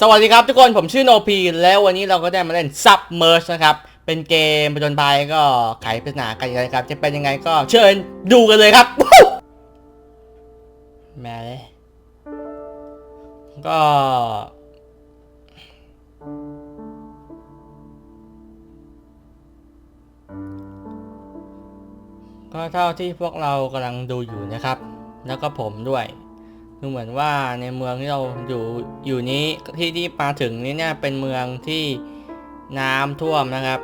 สวัสดีครับทุกคนผมชื่อโนพีแล้ววันนี้เราก็ได้มาเล่น Submerge นะครับ เป็นเกมประจนภัยก็ไขปริศนากันนะครับ จะเป็นยังไงก็เชิญดูกันเลยครับแม่เลย ก็ ก็เท่าที่พวกเรากำลังดูอยู่นะครับ แล้วก็ผมด้วย ดูเหมือนว่าในเมืองที่เราอยู่อยู่นี้ที่ที่มาถึงนี้เนี่ยเป็นเมืองที่น้ำท่วมนะครับ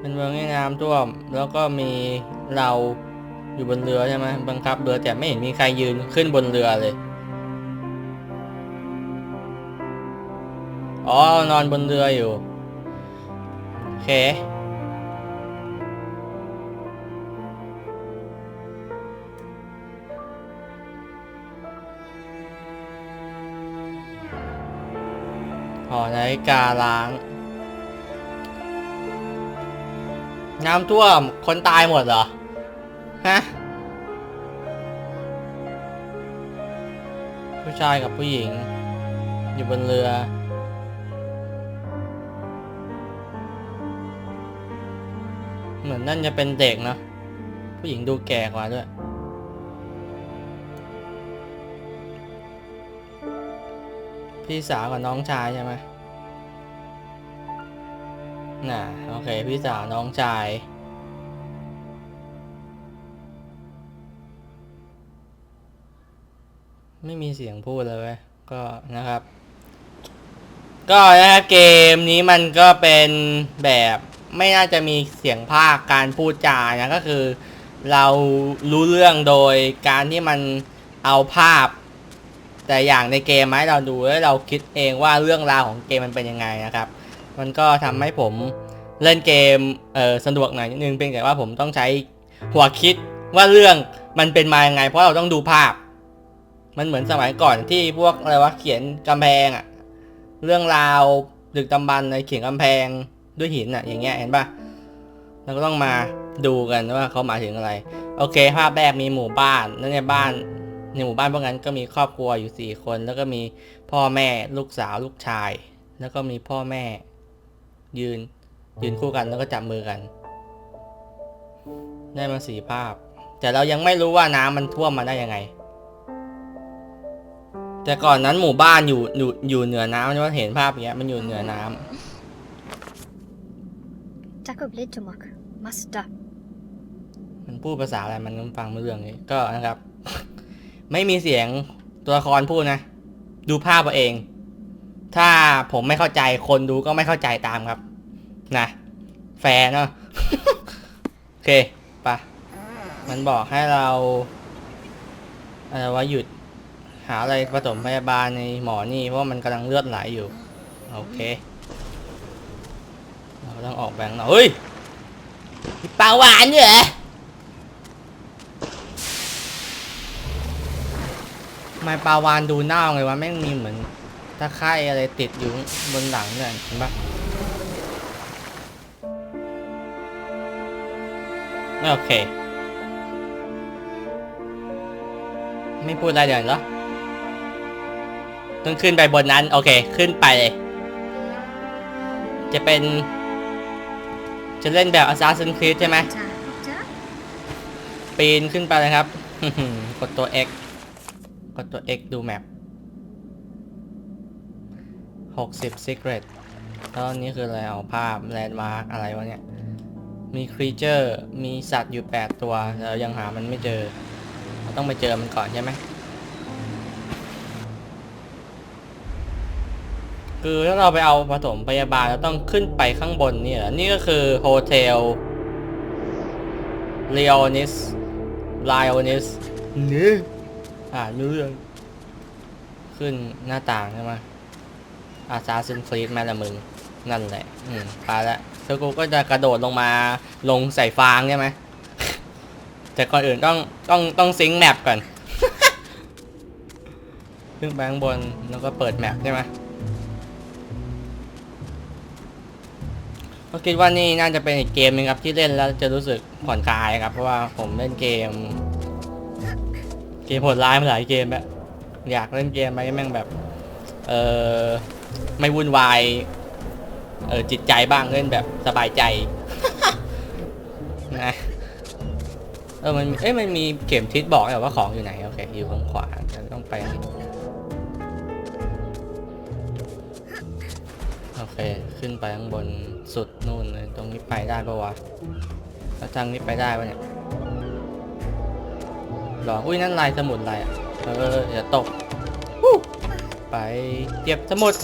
เป็นเมืองที่น้ำท่วม แล้วก็มีเราอยู่บนเรือใช่ไหมบังคับเรือแต่ไม่เห็นมีใครยืนขึ้นบนเรือเลยอ๋อนอนบนเรืออยู่ โอเค หอนาฬิกาล้าง น้ำท่วมคนตายหมดเหรอ ฮะ ผู้ชายกับผู้หญิง อยู่บนเรือเหมือนนั่นจะเป็นเด็กเนอะผู้หญิงดูแก่กว่าด้วย พี่สาวกับน้องชายใช่ไหมน่ะโอเค พี่สาวน้องชาย ไม่มีเสียงพูดเลยก็นะครับ ก็นะครับเกมนี้มันก็เป็นแบบไม่น่าจะมีเสียงภาคการพูดจานะก็คือ เรารู้เรื่องโดยการที่มันเอาภาพ แต่อย่างในเกมมาให้เราดูแล้วเราคิดเองว่าเรื่องราวของเกมมันเป็นยังไงนะครับ มันก็ทำให้ผมเล่นเกมเออสะดวกหน่อยนิดนึงเพียงแต่ว่าผมต้องใช้หัวคิดว่าเรื่องมันเป็นมายังไง เพราะเราต้องดูภาพ มันเหมือนสมัยก่อนที่พวกอะไรวะเขียนกำแพงอะเรื่องราวดึกดำบรรพ์ในเขียนกำแพงด้วยหินอะอย่างเงี้ยเห็นปะเราก็ต้องมาดูกันว่าเขาหมายถึงอะไร โอเค ภาพแรกมีหมู่บ้าน แล้วในบ้าน ในหมู่บ้านพวกนั้นก็มีครอบครัวอยู่สี่คน แล้วก็มีพ่อแม่ลูกสาวลูกชาย แล้วก็มีพ่อแม่ ยืน ยืนคู่กันแล้วก็จับมือกัน ได้มาสี่ภาพ แต่เรายังไม่รู้ว่าน้ำมันท่วมมาได้ยังไง แต่ก่อนนั้นหมู่บ้านอยู่อยู่อยู่เหนือน้ำใช่ไหมเห็นภาพอย่างเงี้ยมันอยู่เหนือน้ำ Jacob Lidtomak, Masta. มันพูดภาษาอะไรมันก็ฟังไม่เรื่องเลยก็นะครับ ไม่มีเสียงตัวละครพูดนะ ดูภาพเอาเอง ถ้าผมไม่เข้าใจคนดูก็ไม่เข้าใจตามครับ นะ แฟร์เนาะโอเคปะมันบอกให้เราอะไรว่าหยุดหาอะไรผสมพยาบาลในหมอนี่เพราะมันกำลังเลือดไหลอยู่ โอเค เราต้องออกแบงค์หนอเฮ้ยมีปลาหวานด้วยเหรอ ไมปลาวานดูเน่าไงวะแม่งมีเหมือนตะไคร่อะไรติดอยู่บนหลังเนี่ยเห็นปะโอเค ไม่พูดอะไรเดี๋ยวเหรอต้องขึ้นไปบนนั้น โอเค ขึ้นไปเลยจะเป็น จะเล่นแบบ Assassin's Creed ใช่ไหม Doctor? ปีนขึ้นไปเลยครับ กดตัว X กดตัว X ดูแมป60 secret แล้วนี้คืออะไรเอาภาพแลนด์มาร์กอะไรวะเนี่ย มีครีเจอร์มีสัตว์อยู่ 8 ตัวเรายังหามันไม่เจอ เราต้องไปเจอมันก่อนใช่ไหมคือถ้าเราไปเอาผสมพยาบาลเราต้องขึ้นไปข้างบนนี่เหรอ นี่ก็คือโฮเทลเลโอนิสไลโอนิสเนื้อ อ่านไม่รู้เรื่อง ขึ้นหน้าต่างใช่ไหมอาซาซินฟรีดแม่ละมึง นั่นแหละ อืมไปแล้วเธอกูก็จะกระโดดลงมาลงใส่ฟางใช่ไหมแต่ก่อนอื่นต้องต้องต้องซิงค์แมปก่อนขึ้นไปข้างบนแล้วก็เปิดแมปใช่ไหมก็คิดว่านี่น่าจะเป็นอีกเกมหนึงครับที่เล่นแล้วจะรู้สึกผ่อนคลายครับ เพราะว่าผมเล่นเกม เกมโหดร้ายมาหลายเกมแล้วอยากเล่นเกมไหมแม่งแบบ เออไม่วุ่นวายเออจิตใจบ้างเล่นแบบสบายใจนะเออมันเอ้ยมันมีเข็มทิศบอกเลยว่าของอยู่ไหนโอเคอยู่ข้างขวาต้องไปโอเคขึ้นไปข้างบนสุดนู่นเลยตรงนี้ไปได้ปะวะแล้วทางนี้ไปได้ปะเนี่ย รออุ้ยนั่นลายสมุดอะไรอะเอออย่าตกไปเก็บสมุด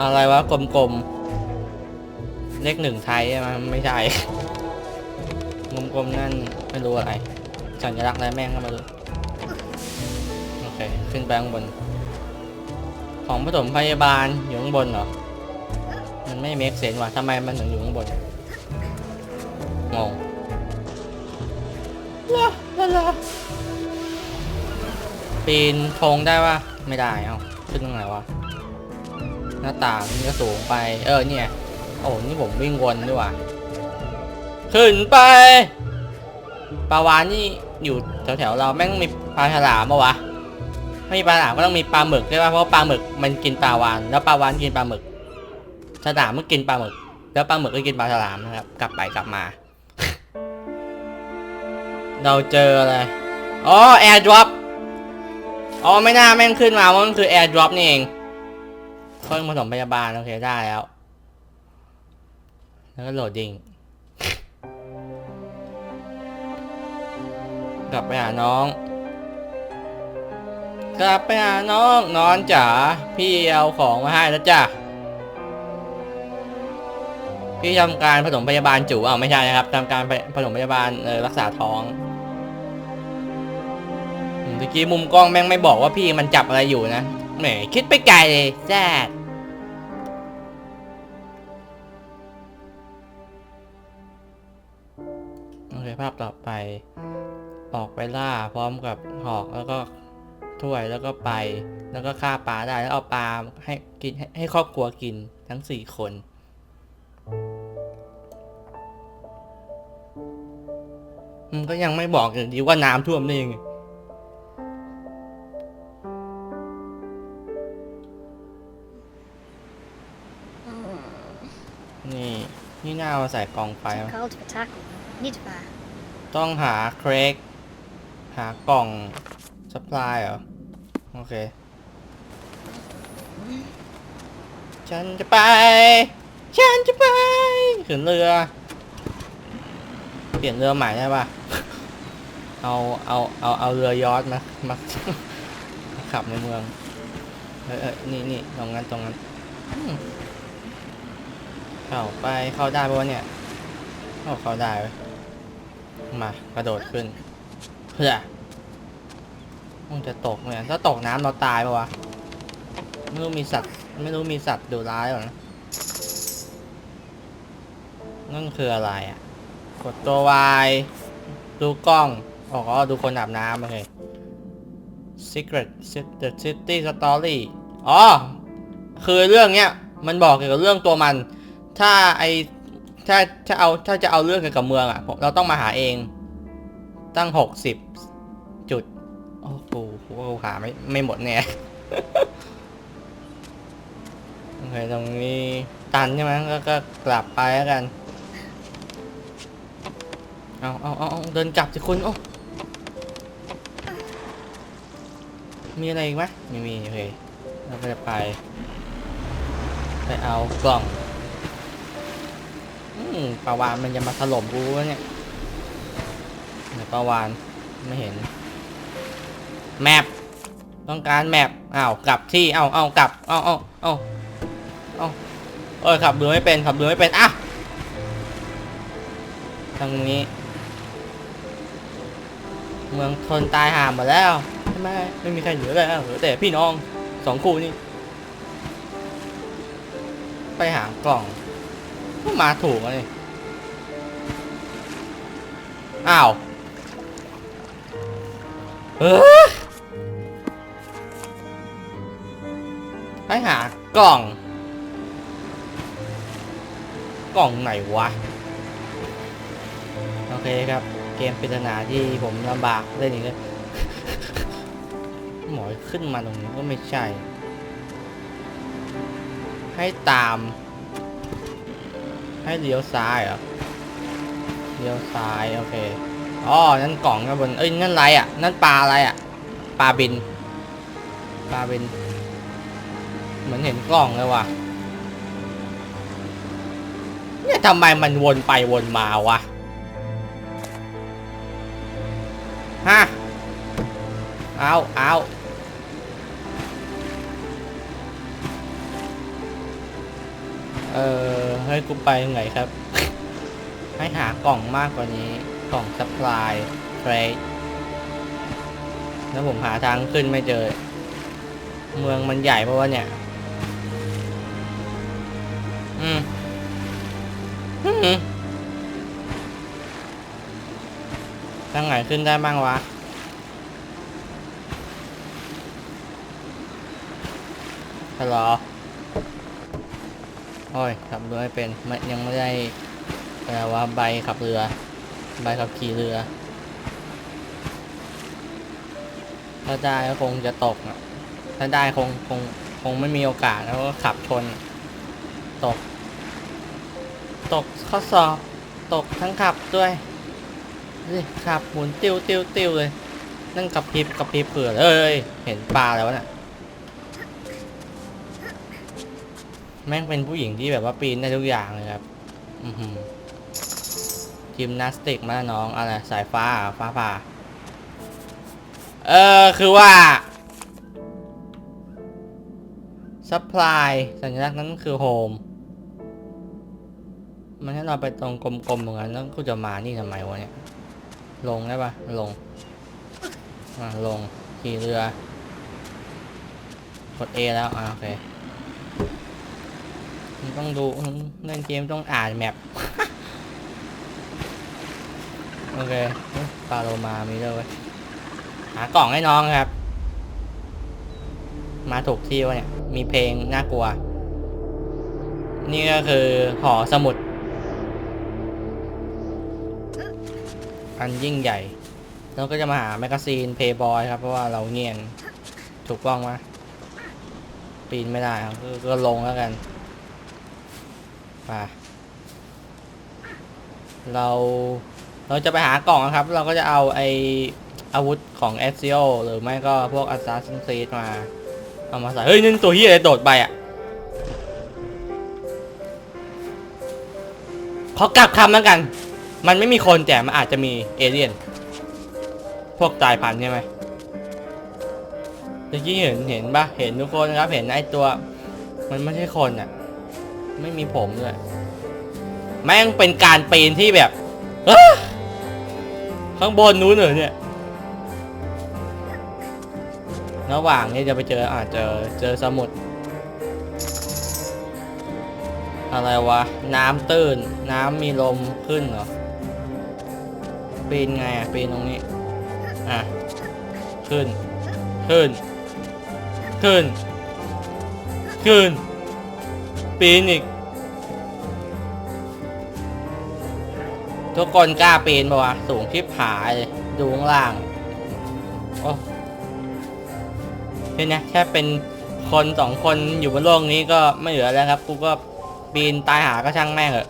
อะไรวะกลมๆเลขหนึ่งไทยใช่ไหมไม่ใช่กลมๆนั่นไม่รู้อะไรสัญลักษณ์อะไรแม่งก็มาดูโอเคขึ้นไปข้างบน ของผสมพยาบาลอยู่ข้างบนเหรอมันไม่เมคเซนว่ะทำไมมันถึงอยู่ข้างบนงงลา ลาปีนธงได้ปะไม่ได้เอ้าขึ้นตรงไหนวะหน้าต่างนี่ก็สูงไป เออเนี่ยโอ้นี่ผมวิ่งวนด้วยว่ะขึ้นไปปลาวานนี่อยู่แถวๆเราแม่งมีปลาฉลามปะวะไม่มีปลาฉลามก็ต้องมีปลาหมึกใช่ปะเพราะปลาหมึกมันกินปลาวานแล้วปลาวานกินปลาหมึกฉลามมันกินปลาหมึก แล้วปลาหมึกก็กินปลาฉลามนะครับ กลับไปกลับมา เราเจออะไร อ๋อแอร์ดรอปอ๋อไม่น่าแม่งขึ้นมาว่ามันคือแอร์ดรอปนี่เองเครื่องผสมพยาบาลโอเคได้แล้ว แล้วก็โหลดดิ้งกลับไปหาน้อง กลับไปหาน้องนอนจ๋าพี่เอาของมาให้แล้วจ้ะพี่ทำการผสมพยาบาลจู่อ้าวไม่ใช่นะครับทำการผสมพยาบาลรักษาท้อง อืมเมื่อกี้มุมกล้องแม่งไม่บอกว่าพี่มันจับอะไรอยู่นะ แหมคิดไปไกลเลยแซดโอเคภาพต่อไป ออกไปล่าพร้อมกับหอกแล้วก็ถ้วยแล้วก็ไป แล้วก็ฆ่าปลาได้แล้วเอาปลาให้กินให้ให้ครอบครัวกินทั้งสี่คนมันก็ยังไม่บอกอยู่ดีว่าน้ำท่วมได้ยังไง นี่น่าเอาใส่กล่องไฟ Too มั้ย cold for tackle. Need fire. ต้องหาเครกหากล่องสป라이เหรอ โอเค ฉันจะไป ฉันจะไปขึ้นเรือ เปลี่ยนเรือใหม่ได้ปะเอาเอาเอาเอาเรือยอชต์มามามาขับในเมืองเออเออนี่นี่ตรงนั้นตรงนั้นอืม เข้าไปเข้าได้ปะวะเนี่ยเข้าเข้าได้เว้ยมากระโดดขึ้นเพื่อมันจะตกเนี่ยถ้าตกน้ำเราตายปะวะไม่รู้มีสัตว์ไม่รู้มีสัตว์ดุร้ายหรอนะนั่นคืออะไรอะ กดตัววายดูกล้องอ๋อดูคนอาบน้ำโอเค Secret The City Story อ๋อ คือเรื่องเนี้ย มันบอกเกี่ยวกับเรื่องตัวมัน ถ้าไอถ้าถ้าเอาถ้าจะเอาเรื่องเกี่ยวกับเมืองอะผมเราต้องมาหาเอง ตั้งหกสิบจุด โอ้โหกูหาไม่ไม่หมดแน่โอเคตรงนี้ตันใช่ไหมก็ก็กลับไปแล้วกัน เอาเอาเอาเดินกลับสิคุณโอ้มีอะไรอีกไหมไม่มีโอเคเราก็จะไป ไปเอากล่อง ปลาวานมันจะมาถล่มกูวะเนี่ยปลาวานไม่เห็น แมปต้องการแมปอ้าวกลับที่เอ้าเอ้ากลับเอ้าเอ้าเอ้าเอ้าเออขับเรือไม่เป็นขับเรือไม่เป็นอะทางนี้ เมืองทนตายห่าหมดแล้วใช่ไหมไม่มีใครเหลือแล้วเหลือแต่พี่น้องสองคู่นี่ไปหากล่อง ก็มาถูกเลยอ้าวเออไปหากล่อง กล่องไหนวะ โอเคครับ เกมปริศนาที่ผมลำบากเล่นอีกแล้วหมอยขึ้นมาตรงนี้ก็ไม่ใช่ ให้ตาม ให้เลี้ยวซ้ายเหรอเลี้ยวซ้ายโอเคอ๋อนั่นกล่องข้างบนเอ้ยนั่นอะไรอะนั่นปลาอะไรอะปลาบินปลาบิน เหมือนเห็นกล่องเลยว่ะเนี่ยทำไมมันวนไปวนมาวะฮะเอาเอาเออ ให้กูไปตรงไหนครับ ให้หากล่องมากกว่านี้ กล่องสปายเทรดแล้วผมหาทางขึ้นไม่เจอ เมืองมันใหญ่เพราะว่าเนี่ย อืมอืมทางไหนขึ้นได้บ้างวะฮัลโหล โอ้ยขับเรือไม่เป็นไม่ยังไม่ได้แปลว่าใบขับเรือ ใบขับขี่เรือ ถ้าได้ก็คงจะตกอะถ้าได้คงคงคงไม่มีโอกาสแล้วก็ขับชน ตก ตกข้อสอบ ตกทั้งขับด้วยนี่ขับหมุนติ้วติ้วติ้วเลย นั่นกับพริบกับพริบเผื่อเลย เห็นปลาแล้วน่ะ แม่งเป็นผู้หญิงที่แบบว่าปีนได้ทุกอย่างเลยครับ อือหือยิมนาสติกมาน้องอะไรสายฟ้าฟ้าผ่า เออคือว่า supply สัญลักษณ์นั้นคือโฮมมันให้เราไปตรงกลมๆตรงนั้นแล้วกูจะมานี่ทำไมวะเนี่ย ลงได้ปะลงอ่าลงขี่เรือ กด A แล้ว อ่า โอเค ต้องดูเล่นเกมต้องอ่านแมปโอเคปลาโลมามีด้วยเวยหากล่องให้น้องครับ มาถูกที่วะเนี่ย มีเพลงน่ากลัว นี่ก็คือหอสมุด อันยิ่งใหญ่ แล้วก็จะมาหาแมกกาซีนเพย์บอยครับ เพราะว่าเราเงียน ถูกต้องไหมปีนไม่ได้ก็ลงแล้วกัน ไปเราเราจะไปหากล่องนะครับ เราก็จะเอาไออาวุธของ a อ i o หรือไม่ก็พวก Assassin's Creed มา เอามาใส่ เฮ้ยนั่นตัวเฮียอะไรโดดไปอะขอกลับคำแล้วกัน มันไม่มีคนแต่มันอาจจะมีเอเลี่ยน พวกตายพันใช่ไหมเมื่อกี้เห็นเห็นปะเห็นทุกคนครับ เห็นไอตัว มันไม่ใช่คนอะ ไม่มีผมด้วยแม่งเป็นการปีนที่แบบข้างบนนู้นเหรอเนี่ยระหว่างนี้จะไปเจออาจจะเจอสมุดอะไรวะ น้ำตื้น น้ำมีลมขึ้นเหรอปีนไงอะปีนตรงนี้ อะ ขึ้น ขึ้น ขึ้น ขึ้น ปีนอีก ทุกคนกล้าปีนปะวะ สูงคลิปหายเลยดูข้างล่าง โอ้เป็นไงแค่เป็นคนสองคนอยู่บนโลกนี้ก็ไม่เหลือแล้วครับ กูก็ปีนตายหาก็ช่างแม่งเหอะ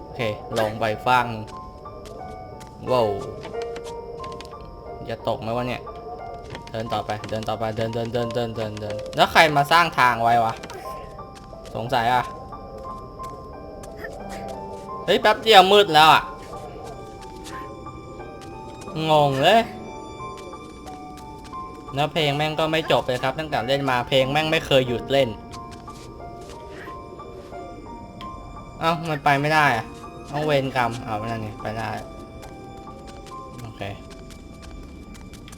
โอเค ลงไปฟังว้าวจะตกไหมวะเนี่ย เดินต่อไป เดินต่อไป เดินเดินเดินเดินเดินเดินแล้วใครมาสร้างทางไว้วะ สงสัยอะ เฮ้ยแป๊บเดียวมืดแล้วอะ งงเลยแล้วเพลงแม่งก็ไม่จบเลยครับ ตั้งแต่เล่นมาเพลงแม่งไม่เคยหยุดเล่น เอ้ามันไปไม่ได้อะต้องเวรกรรม เอาไม่นั่นไงไปได้ โอเค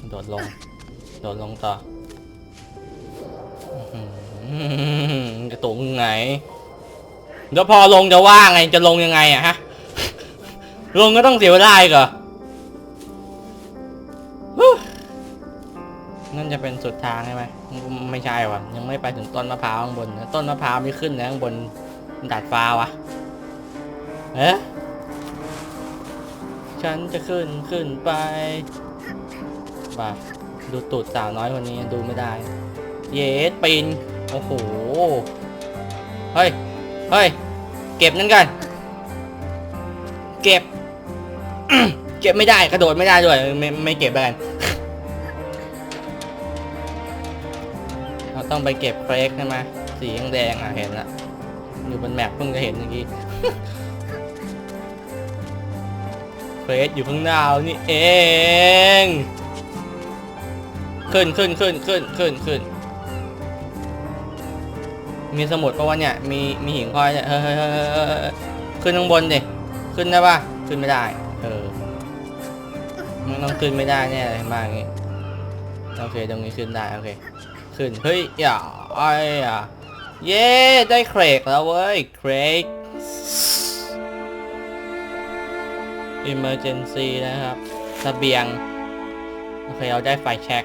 โดดลง โดดลงต่ออื้อหือจะตกไงเดี๋ยวพอลงจะว่าไงจะลงยังไงอะฮะ ลงก็ต้องเสียเวลาอีกเหรอนั่นจะเป็นสุดทางใช่ไหมไม่ใช่วะยังไม่ไปถึงต้นมะพร้าวข้างบนต้นมะพร้าวไม่ขึ้นนะข้างบนดาดฟ้าวะเอ๊ะฉันจะขึ้นขึ้นไปป่ะ ดูตูดสาวน้อยคนนี้ดูไม่ได้ เยสปีนโอ้โห เฮ้ย เฮ้ย เก็บนั่นกัน เก็บ เก็บไม่ได้กระโดดไม่ได้ด้วย ไม่ไม่เก็บแล้วกันเราต้องไปเก็บเฟรกใช่ไหมสีแดงอะเห็นละอยู่บนแมปเพิ่งจะเห็นเมื่อกี้เฟรกอยู่ข้างหน้านี่เอง ขึ้นขึ้นขึ้นขึ้นขึ้นขึ้น มีสมุดปะวะเนี่ย มีมีหิ่งห้อยเนี่ยเฮ้ยเฮ้ยเฮ้ยเฮ้ยขึ้นข้างบนดิ ขึ้นได้ปะขึ้นไม่ได้ เออ มันต้องขึ้นไม่ได้แน่เลยมาอย่างงี้ โอเคตรงนี้ขึ้นได้โอเค ขึ้น เฮ้ยอย่าไอ้อะเย้ได้เครกแล้วเว้ย เครก emergency นะครับเสบียง โอเค เราได้ไฟแช็ก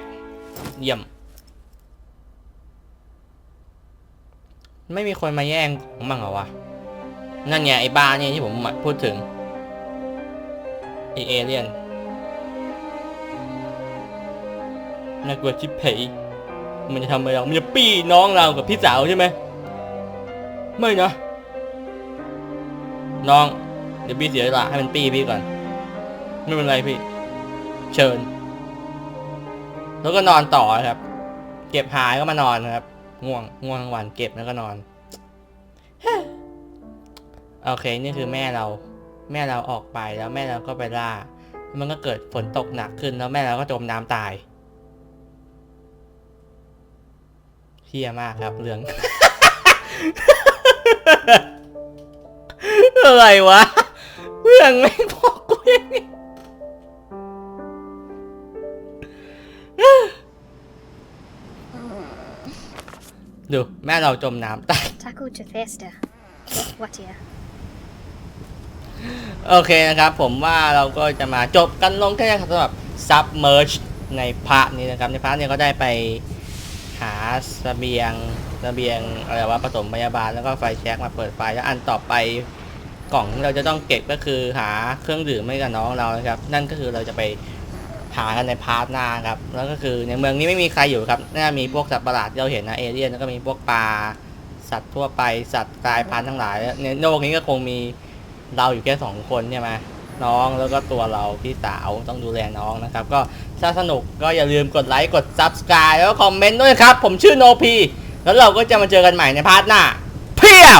เยี่ยม ไม่มีคนมาแย่งของมั่งเหรอวะ นั่นไงไอ้บ้าเนี่ยที่ผมพูดถึงไอเอเลียนน่ากลัวชิบเผยมันจะทำอะไรเรามันจะปี้น้องเรากับพี่สาวใช่ไหม ไม่นะ น้อง เดี๋ยวพี่เสียเวลาให้มันปี้พี่ก่อน ไม่เป็นไรพี่ เชิญ แล้วก็นอนต่อครับ เก็บหายก็มานอนนะครับ ง่วงง่วงทั้งวันเก็บแล้วก็นอนโอเคนี่คือแม่เรา แม่เราออกไปแล้วแม่เราก็ไปล่า มันก็เกิดฝนตกหนักขึ้นแล้วแม่เราก็จมน้ำตายเฮี้ยมากครับเรื่อง อะไรวะเรื่องไม่บอกกูอย่างนี้ ดูแม่เราจมน้ำตาย Taku to Thesta. What here? โอเคนะครับ ผมว่าเราก็จะมาจบกันลงแค่นี้ครับสำหรับ Submerge ในพาร์ทนี้นะครับ ในพาร์ทนี้ก็ได้ไปหาเสบียงเสบียงอะไรวะผสมพยาบาลแล้วก็ไฟแช็กมาเปิดไฟแล้วอันต่อไปกล่องที่เราจะต้องเก็บก็คือหาเครื่องดื่มให้กับน้องเรานะครับ นั่นก็คือเราจะไป หากันในพาร์ทหน้าครับแล้วก็คือในเมืองนี้ไม่มีใครอยู่ครับน่ามีพวกสัตว์ประหลาดที่เราเห็นนะเอเลี่ยนแล้วก็มีพวกปลาสัตว์ทั่วไปสัตว์กลายพันธุ์ทั้งหลายในโลกนี้ก็คงมีเราอยู่แค่สองคนใช่ไหมน้องแล้วก็ตัวเราพี่สาวต้องดูแลน้องนะครับ ก็ถ้าสนุกก็อย่าลืมกดไลค์กด Subscribe แล้วก็คอมเมนต์ด้วยครับ ผมชื่อโนพี แล้วเราก็จะมาเจอกันใหม่ในพาร์ทหน้า เพียว